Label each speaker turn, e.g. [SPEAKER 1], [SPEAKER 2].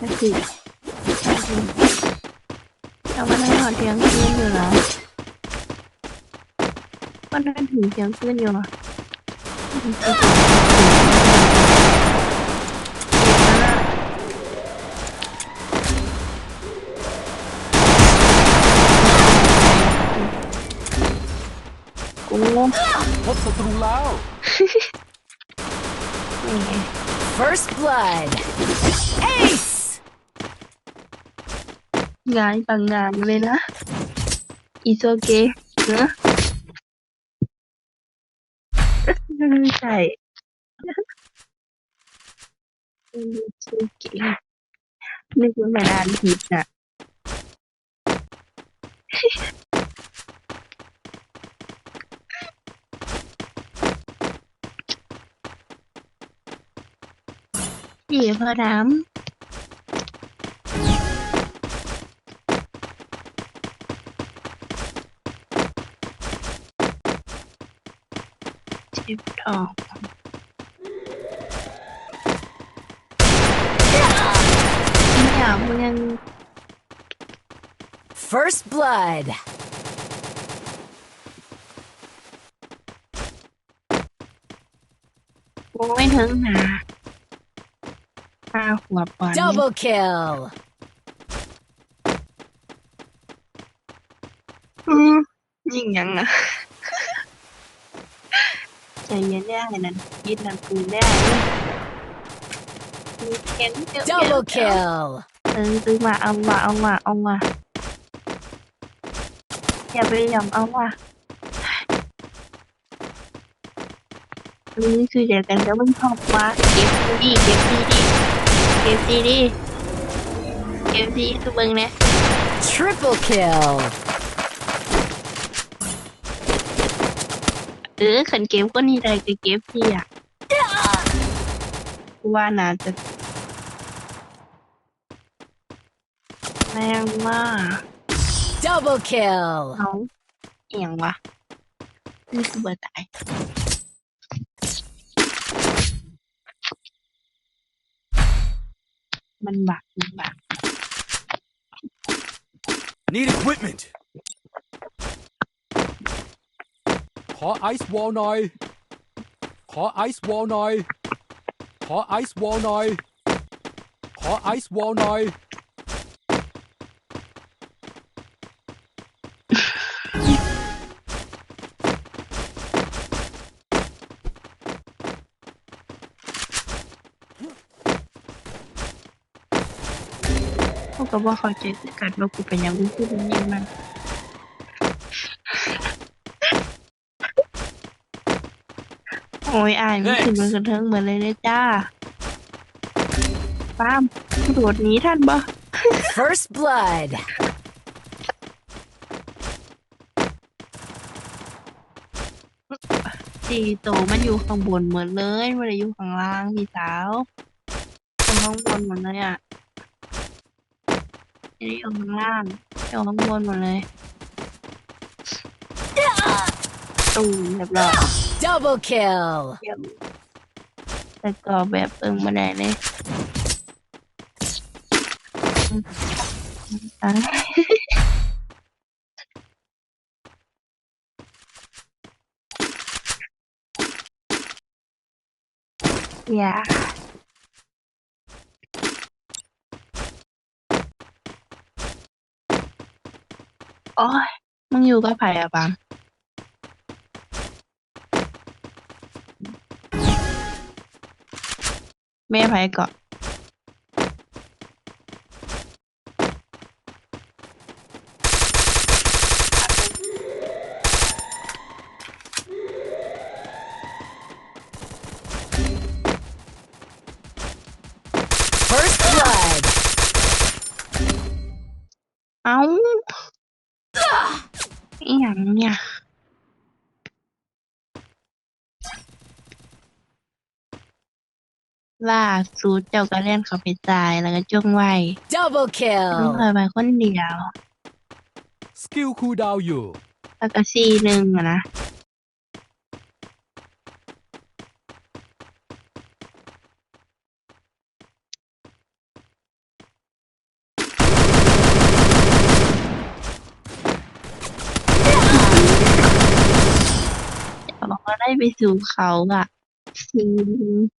[SPEAKER 1] ก็คือเรามาได้หอดเที่ยงคืนอยู่แล้วก็ได้ถึงเที่ยงคืนอยู่เหรอกู
[SPEAKER 2] พบศัตรูแล้ว
[SPEAKER 1] นี่ไง
[SPEAKER 3] First blood. Ace!
[SPEAKER 1] งานบางงานเลยนะ อีโซเกะเนอะไม่ใช่อีโซเกะนึกว่าไม่นานผิดน่ะพี่พอดำ เจ็บท้องเนี่ยมึงยัง
[SPEAKER 3] First blood.
[SPEAKER 1] มึงไม่ถึงหาห้าหัวปอนด์
[SPEAKER 3] Double kill.
[SPEAKER 1] อืมยิงยังอะ ใจเย็นได้นั่นยิดนั่นปืนได้เลยมีเข็นเดี๋ยว
[SPEAKER 3] Double kill.
[SPEAKER 1] เออซื้อมาเอามาเอามาเอามาอย่าไปยอมเอามานี่คือเดียวกันแล้วมึงชอบมาเก็บดีเก็บดีดีเก็บดีดีเก็บดีคือมึงเนี่ย
[SPEAKER 3] Triple kill.
[SPEAKER 1] เออขันเก็บก็นี่ได้ก็เก็บดีอะกูว่าน่าจะแรงมาก
[SPEAKER 3] Double kill.
[SPEAKER 1] เอาเอียงวะนี่คือเบอร์ตายมันบักมันบัก
[SPEAKER 2] Need equipment ข อไอซ์วอลหน่อย ขอไอซ์วอลหน่อย ขอไอซ์วอลหน่อย ขอไอซ์วอลหน่อย
[SPEAKER 1] เขาก็บอกเขาใจคือกันว่ากูเป็นหยังกูคือเป็นยังมัน อ้ยอายมันขึ้นมันกระเทิงเหมือนเลยเลยจ้าป้ามกูโดดหนีท่านบ่
[SPEAKER 3] First blood.
[SPEAKER 1] สีโตมันอยู่ข้างบนเหมือนเลยไม่ได้อยู่ข้างล่างพี่สาวอยู่ข้างบนหมดเลยอะไม่ได้อยู่ข้างล่างอยู่ข้างบนหมดเลยตูมเรียบร้อย
[SPEAKER 3] Double kill.
[SPEAKER 1] แต่ก็แบบเอิงมาได้เลยตายอย่าโอ้ยมึงอ แม่ไผ่เกาะ
[SPEAKER 3] First blood.
[SPEAKER 1] เอ้าอีหยังเนี่ย ล่าสูดเจ้าก็เล่นเขาไปตายแล้วก็จ้วงไว้
[SPEAKER 3] Double
[SPEAKER 1] kill. งคอยไปคนเดียว
[SPEAKER 2] สกิลคูดาวอยู่
[SPEAKER 1] แล้วก็ซีหนึ่งนะเราได้ไปสู่เขาอะซีห